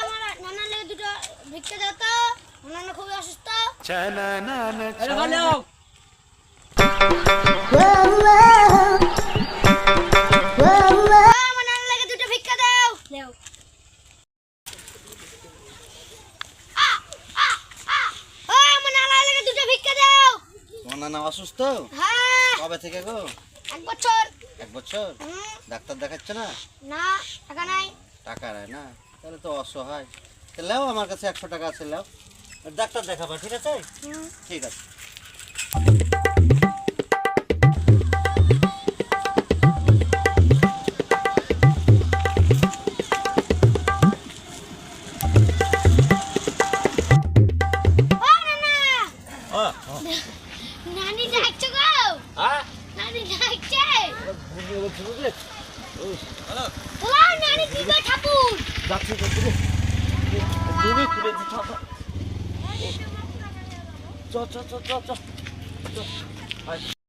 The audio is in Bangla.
আমার নানার লেগে দুটো ভিক্ষা দাও তো। আমার নানা অসুস্থ। লেগে দুটো ভিক্ষা দাও। দুটো ভিক্ষা দাও। তোমার নানা অসুস্থ? হ্যাঁ। কবে থেকে গো? এক বছর। এক বছর? ডাক্তার দেখাচ্ছে না? না টাকা নাই। টাকা নাই না? তাহলে তো অসহায়। তাহলে লাও আমার কাছে একশো টাকা আছে লাও। ডাক্তার দেখাবা ঠিক আছে? হুম, ঠিক আছে। চ চ চ চ চ